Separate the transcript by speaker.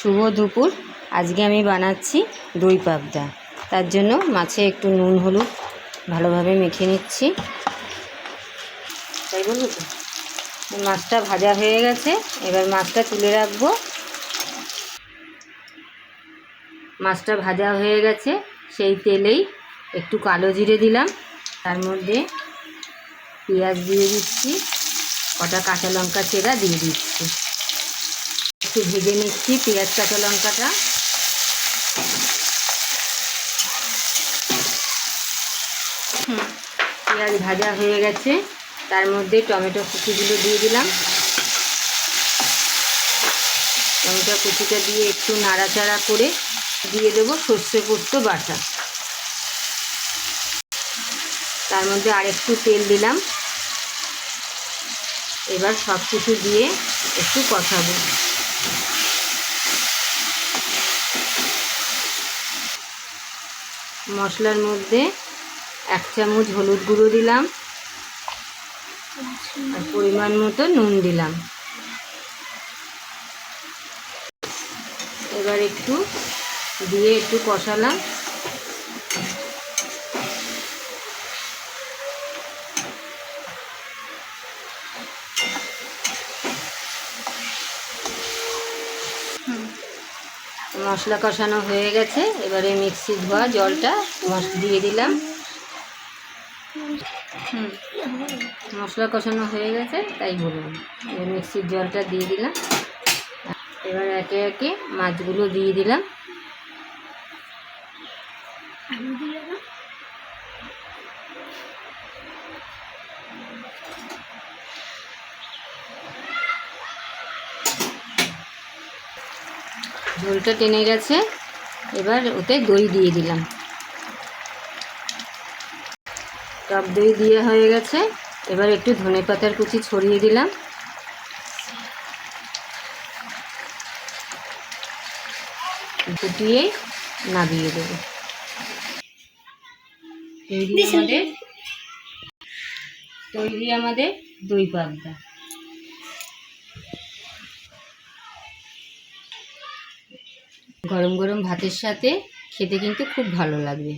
Speaker 1: শুভ দুপুর। আজকে আমি বানাচ্ছি দই পাবদা। তার জন্য মাছে একটু নুন, হলুদ ভালোভাবে মেখে নিচ্ছি। তাই বলব তো? মাছটা ভাজা হয়ে গেছে। এবার মাছটা তুলে রাখব। মাছটা ভাজা হয়ে গেছে। সেই তেলেই একটু কালো জিরে দিলাম। তার মধ্যে পেঁয়াজ দিয়ে দিচ্ছি। কটা কাঁচা লঙ্কা চেরা দিয়ে দিচ্ছি। একটু ভেজে নিচ্ছি পেঁয়াজ, কাঁচা লঙ্কাটা। পেঁয়াজ ভাজা হয়ে গেছে। তার মধ্যে টমেটো কুচিগুলো দিয়ে দিলাম। টমেটো কুচিটা দিয়ে একটু নাড়াচাড়া করে দিয়ে দেবো সর্ষে পোস্ত বাটা। তার মধ্যে আরেকটু তেল দিলাম। এবার সব কিছু দিয়ে একটু কষাবো। মশলার মধ্যে এক চামচ হলুদ গুঁড়ো দিলাম। আর পরিমাণ মতো নুন দিলাম। এবার একটু দিয়ে একটু কষালাম। মশলা কষানো হয়ে গেছে। এবারে মিক্সি ধোয়া জলটা দিয়ে দিলাম। মশলা কষানো হয়ে গেছে, তাই বললাম মিক্সির জলটা দিয়ে দিলাম। এবার একে একে মাছগুলো দিয়ে দিলাম। ঝোলটা টেনে গেছে। এবার ওতে দই দিয়ে দিলাম। টক দই দিয়ে হয়ে গেছে। এবার একটু ধনে পাতার কুচি ছড়িয়ে দিলাম। ফুটিয়ে নাবিয়ে দেবো। তৈরি আমাদের তৈরি আমাদের দই পাবদা। গরম গরম ভাতের সাথে খেতে কিন্তু খুব ভালো লাগবে।